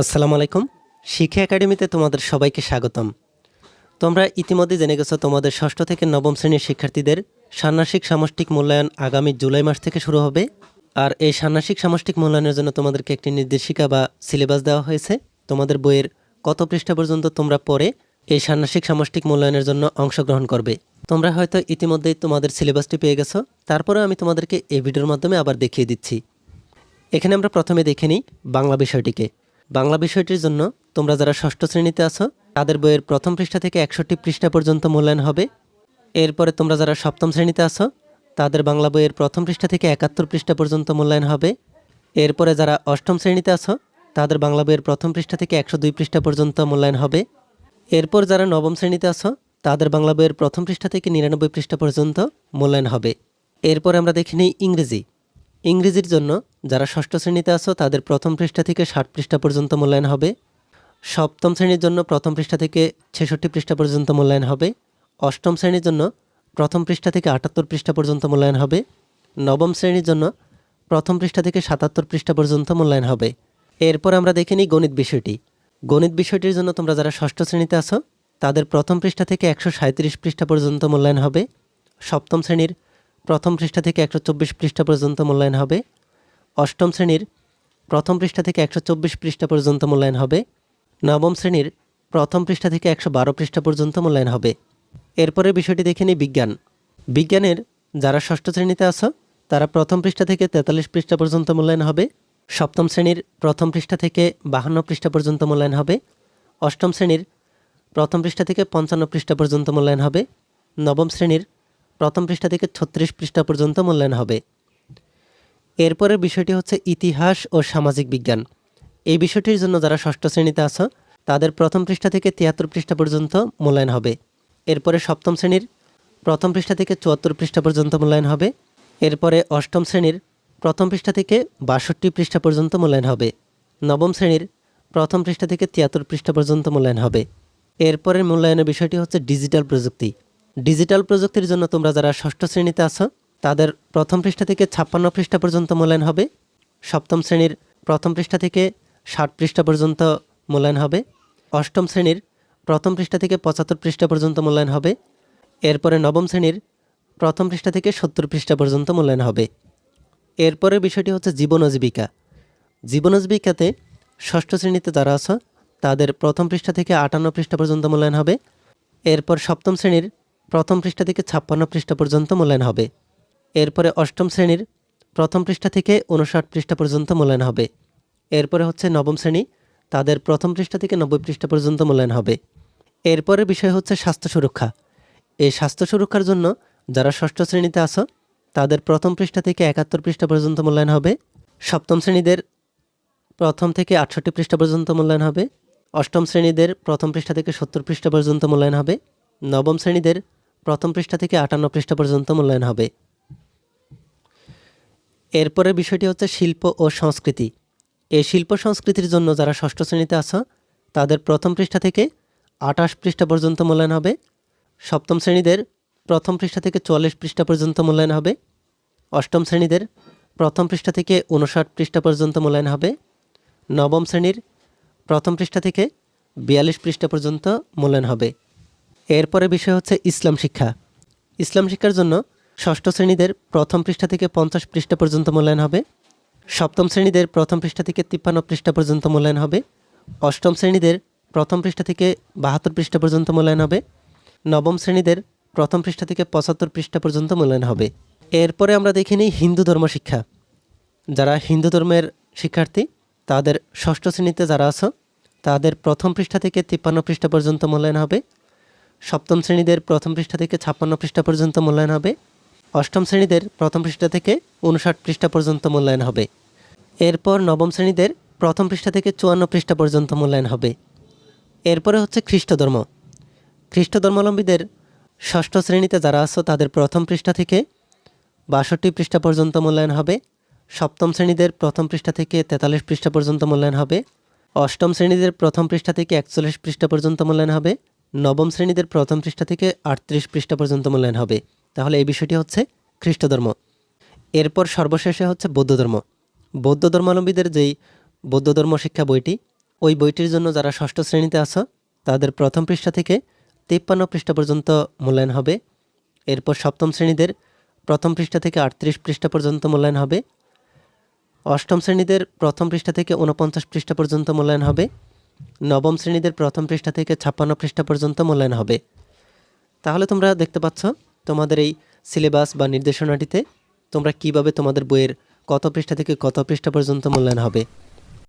আসসালামু আলাইকুম। শিক্ষা একাডেমিতে তোমাদের সবাইকে স্বাগতম। তোমরা ইতিমধ্যে জেনে গেছো, তোমাদের ষষ্ঠ থেকে নবম শ্রেণির শিক্ষার্থীদের ষান্মাসিক সামষ্টিক মূল্যায়ন আগামী জুলাই মাস থেকে শুরু হবে। আর এই ষান্মাসিক সামষ্টিক মূল্যায়নের জন্য তোমাদেরকে একটি নির্দেশিকা বা সিলেবাস দেওয়া হয়েছে। তোমাদের বইয়ের কত পৃষ্ঠা পর্যন্ত তোমরা পড়ে এই ষান্মাসিক সামষ্টিক মূল্যায়নের জন্য অংশগ্রহণ করবে। তোমরা হয়তো ইতিমধ্যেই তোমাদের সিলেবাসটি পেয়ে গেছো। তারপরে আমি তোমাদেরকে এই ভিডিওর মাধ্যমে আবার দেখিয়ে দিচ্ছি। এখানে আমরা প্রথমে দেখে নিই বাংলা বিষয়টিকে। বাংলা বিষয়টির জন্য তোমরা যারা ষষ্ঠ শ্রেণীতে আছো, তাদের বইয়ের প্রথম পৃষ্ঠা থেকে একষট্টি পৃষ্ঠা পর্যন্ত মূল্যায়ন হবে। এরপরে তোমরা যারা সপ্তম শ্রেণীতে আছো, তাদের বাংলা বইয়ের প্রথম পৃষ্ঠা থেকে একাত্তর পৃষ্ঠা পর্যন্ত মূল্যায়ন হবে। এরপরে যারা অষ্টম শ্রেণীতে আছো, তাদের বাংলা বইয়ের প্রথম পৃষ্ঠা থেকে একশো দুই পৃষ্ঠা পর্যন্ত মূল্যায়ন হবে। এরপর যারা নবম শ্রেণীতে আছো, তাদের বাংলা বইয়ের প্রথম পৃষ্ঠা থেকে নিরানব্বই পৃষ্ঠা পর্যন্ত মূল্যায়ন হবে। এরপর আমরা দেখে নিই ইংরেজি। ইংরেজির জন্য যারা ষষ্ঠ শ্রেণীতে আছো, তাদের প্রথম পৃষ্ঠা থেকে ষাট পৃষ্ঠা পর্যন্ত মূল্যায়ন হবে। সপ্তম শ্রেণির জন্য প্রথম পৃষ্ঠা থেকে ছেষট্টি পৃষ্ঠা পর্যন্ত মূল্যায়ন হবে। অষ্টম শ্রেণির জন্য প্রথম পৃষ্ঠা থেকে আটাত্তর পৃষ্ঠা পর্যন্ত মূল্যায়ন হবে। নবম শ্রেণির জন্য প্রথম পৃষ্ঠা থেকে সাতাত্তর পৃষ্ঠা পর্যন্ত মূল্যায়ন হবে। এরপর আমরা দেখে নিই গণিত বিষয়টি। গণিত বিষয়টির জন্য তোমরা যারা ষষ্ঠ শ্রেণীতে আছো, তাদের প্রথম পৃষ্ঠা থেকে একশো সাঁত্রিশ পৃষ্ঠা পর্যন্ত মূল্যায়ন হবে। সপ্তম শ্রেণির প্রথম পৃষ্ঠা থেকে একশো চব্বিশ পৃষ্ঠা পর্যন্ত মূল্যায়ন হবে। অষ্টম শ্রেণির প্রথম পৃষ্ঠা থেকে একশো চব্বিশ পৃষ্ঠা পর্যন্ত মূল্যায়ন হবে। নবম শ্রেণির প্রথম পৃষ্ঠা থেকে একশো বারো পৃষ্ঠা পর্যন্ত মূল্যায়ন হবে। এরপরে বিষয়টি দেখে নিই বিজ্ঞান। বিজ্ঞানের যারা ষষ্ঠ শ্রেণীতে আছো, তারা প্রথম পৃষ্ঠা থেকে তেতাল্লিশ পৃষ্ঠা পর্যন্ত মূল্যায়ন হবে। সপ্তম শ্রেণির প্রথম পৃষ্ঠা থেকে বাহান্ন পৃষ্ঠা পর্যন্ত মূল্যায়ন হবে। অষ্টম শ্রেণির প্রথম পৃষ্ঠা থেকে পঞ্চান্ন পৃষ্ঠা পর্যন্ত মূল্যায়ন হবে। নবম শ্রেণির প্রথম পৃষ্ঠা থেকে ছত্রিশ পৃষ্ঠা পর্যন্ত মূল্যায়ন হবে। এরপরের বিষয়টি হচ্ছে ইতিহাস ও সামাজিক বিজ্ঞান। এই বিষয়টির জন্য যারা ষষ্ঠ শ্রেণীতে আছো, তাদের প্রথম পৃষ্ঠা থেকে তিয়াত্তর পৃষ্ঠা পর্যন্ত মূল্যায়ন হবে। এরপরে সপ্তম শ্রেণির প্রথম পৃষ্ঠা থেকে চুয়াত্তর পৃষ্ঠা পর্যন্ত মূল্যায়ন হবে। এরপরে অষ্টম শ্রেণির প্রথম পৃষ্ঠা থেকে বাষট্টি পৃষ্ঠা পর্যন্ত মূল্যায়ন হবে। নবম শ্রেণির প্রথম পৃষ্ঠা থেকে তিয়াত্তর পৃষ্ঠা পর্যন্ত মূল্যায়ন হবে। এরপরের মূল্যায়নের বিষয়টি হচ্ছে ডিজিটাল প্রযুক্তি। ডিজিটাল প্রযুক্তির জন্য তোমরা যারা ষষ্ঠ শ্রেণীতে আছো, তাদের প্রথম পৃষ্ঠা থেকে ছাপ্পান্ন পৃষ্ঠা পর্যন্ত মূল্যায়ন হবে। সপ্তম শ্রেণির প্রথম পৃষ্ঠা থেকে ষাট পৃষ্ঠা পর্যন্ত মূল্যায়ন হবে। অষ্টম শ্রেণির প্রথম পৃষ্ঠা থেকে পঁচাত্তর পৃষ্ঠা পর্যন্ত মূল্যায়ন হবে। এরপরে নবম শ্রেণির প্রথম পৃষ্ঠা থেকে সত্তর পৃষ্ঠা পর্যন্ত মূল্যায়ন হবে। এরপরের বিষয়টি হচ্ছে জীবন জীবিকা। জীবন জীবিকাতে ষষ্ঠ শ্রেণীতে যারা আছো, তাদের প্রথম পৃষ্ঠা থেকে আটান্ন পৃষ্ঠা পর্যন্ত মূল্যায়ন হবে। এরপর সপ্তম শ্রেণির প্রথম পৃষ্ঠা থেকে ছাপ্পান্ন পৃষ্ঠা পর্যন্ত মূল্যায়ন হবে। এরপরে অষ্টম শ্রেণির প্রথম পৃষ্ঠা থেকে উনষাট পৃষ্ঠা পর্যন্ত মূল্যায়ন হবে। এরপরে হচ্ছে নবম শ্রেণি, তাদের প্রথম পৃষ্ঠা থেকে নব্বই পৃষ্ঠা পর্যন্ত মূল্যায়ন হবে। এরপরের বিষয় হচ্ছে স্বাস্থ্য সুরক্ষা। এই স্বাস্থ্য সুরক্ষার জন্য যারা ষষ্ঠ শ্রেণীতে আসো তাদের প্রথম পৃষ্ঠা থেকে একাত্তর পৃষ্ঠা পর্যন্ত মূল্যায়ন হবে। সপ্তম শ্রেণীদের প্রথম থেকে আটষট্টি পৃষ্ঠা পর্যন্ত মূল্যায়ন হবে। অষ্টম শ্রেণীদের প্রথম পৃষ্ঠা থেকে সত্তর পৃষ্ঠা পর্যন্ত মূল্যায়ন হবে। নবম শ্রেণীদের প্রথম পৃষ্ঠা থেকে আটান্ন পৃষ্ঠা পর্যন্ত মূল্যায়ন হবে। এরপরের বিষয়টি হচ্ছে শিল্প ও সংস্কৃতি। এই শিল্প সংস্কৃতির জন্য যারা ষষ্ঠ শ্রেণীতে আছো, তাদের প্রথম পৃষ্ঠা থেকে আটাশ পৃষ্ঠা পর্যন্ত মূল্যায়ন হবে। সপ্তম শ্রেণীদের প্রথম পৃষ্ঠা থেকে চুয়াল্লিশ পৃষ্ঠা পর্যন্ত মূল্যায়ন হবে। অষ্টম শ্রেণীদের প্রথম পৃষ্ঠা থেকে উনষাট পৃষ্ঠা পর্যন্ত মূল্যায়ন হবে। নবম শ্রেণির প্রথম পৃষ্ঠা থেকে বিয়াল্লিশ পৃষ্ঠা পর্যন্ত মূল্যায়ন হবে। এরপরে বিষয় হচ্ছে ইসলাম শিক্ষা। ইসলাম শিক্ষার জন্য ষষ্ঠ শ্রেণীদের প্রথম পৃষ্ঠা থেকে পঞ্চাশ পৃষ্ঠা পর্যন্ত মূল্যায়ন হবে। সপ্তম শ্রেণীদের প্রথম পৃষ্ঠা থেকে তিপ্পান্ন পৃষ্ঠা পর্যন্ত মূল্যায়ন হবে। অষ্টম শ্রেণীদের প্রথম পৃষ্ঠা থেকে বাহাত্তর পৃষ্ঠা পর্যন্ত মূল্যায়ন হবে। নবম শ্রেণীদের প্রথম পৃষ্ঠা থেকে পঁচাত্তর পৃষ্ঠা পর্যন্ত মূল্যায়ন হবে। এরপরে আমরা দেখে নিই হিন্দু ধর্ম শিক্ষা। যারা হিন্দু ধর্মের শিক্ষার্থী, তাদের ষষ্ঠ শ্রেণীতে যারা আছো, তাদের প্রথম পৃষ্ঠা থেকে তিপ্পান্ন পৃষ্ঠা পর্যন্ত মূল্যায়ন হবে। সপ্তম শ্রেণীদের প্রথম পৃষ্ঠা থেকে ছাপ্পান্ন পৃষ্ঠা পর্যন্ত মূল্যায়ন হবে। অষ্টম শ্রেণীদের প্রথম পৃষ্ঠা থেকে উনষাট পৃষ্ঠা পর্যন্ত মূল্যায়ন হবে। এরপর নবম শ্রেণীদের প্রথম পৃষ্ঠা থেকে চুয়ান্ন পৃষ্ঠা পর্যন্ত মূল্যায়ন হবে। এরপরে হচ্ছে খ্রিস্ট ধর্ম খ্রিস্ট ধর্মাবলম্বীদের ষষ্ঠ শ্রেণীতে যারা আছো, তাদের প্রথম পৃষ্ঠা থেকে বাষট্টি পৃষ্ঠা পর্যন্ত মূল্যায়ন হবে। সপ্তম শ্রেণীদের প্রথম পৃষ্ঠা থেকে তেতাল্লিশ পৃষ্ঠা পর্যন্ত মূল্যায়ন হবে। অষ্টম শ্রেণীদের প্রথম পৃষ্ঠা থেকে একচল্লিশ পৃষ্ঠা পর্যন্ত মূল্যায়ন হবে। নবম শ্রেণীদের প্রথম পৃষ্ঠা থেকে আটত্রিশ পৃষ্ঠা পর্যন্ত মূল্যায়ন হবে। তাহলে এই বিষয়টি হচ্ছে খ্রিস্ট ধর্ম এরপর সর্বশেষে হচ্ছে বৌদ্ধ ধর্ম বৌদ্ধ ধর্মাবলম্বীদের যেই বৌদ্ধ ধর্ম শিক্ষা বইটি, ওই বইটির জন্য যারা ষষ্ঠ শ্রেণীতে আছো, তাদের প্রথম পৃষ্ঠা থেকে তিপ্পান্ন পৃষ্ঠা পর্যন্ত মূল্যায়ন হবে। এরপর সপ্তম শ্রেণীদের প্রথম পৃষ্ঠা থেকে আটত্রিশ পৃষ্ঠা পর্যন্ত মূল্যায়ন হবে। অষ্টম শ্রেণীদের প্রথম পৃষ্ঠা থেকে উনপঞ্চাশ পৃষ্ঠা পর্যন্ত মূল্যায়ন হবে। নবম শ্রেণীদের প্রথম পৃষ্ঠা থেকে ছাপ্পান্ন পৃষ্ঠা পর্যন্ত মূল্যায়ন হবে। তাহলে তোমরা দেখতে পাচ্ছ, তোমাদের এই সিলেবাস বা নির্দেশনাটিতে তোমরা কীভাবে তোমাদের বইয়ের কত পৃষ্ঠা থেকে কত পৃষ্ঠা পর্যন্ত মূল্যায়ন হবে।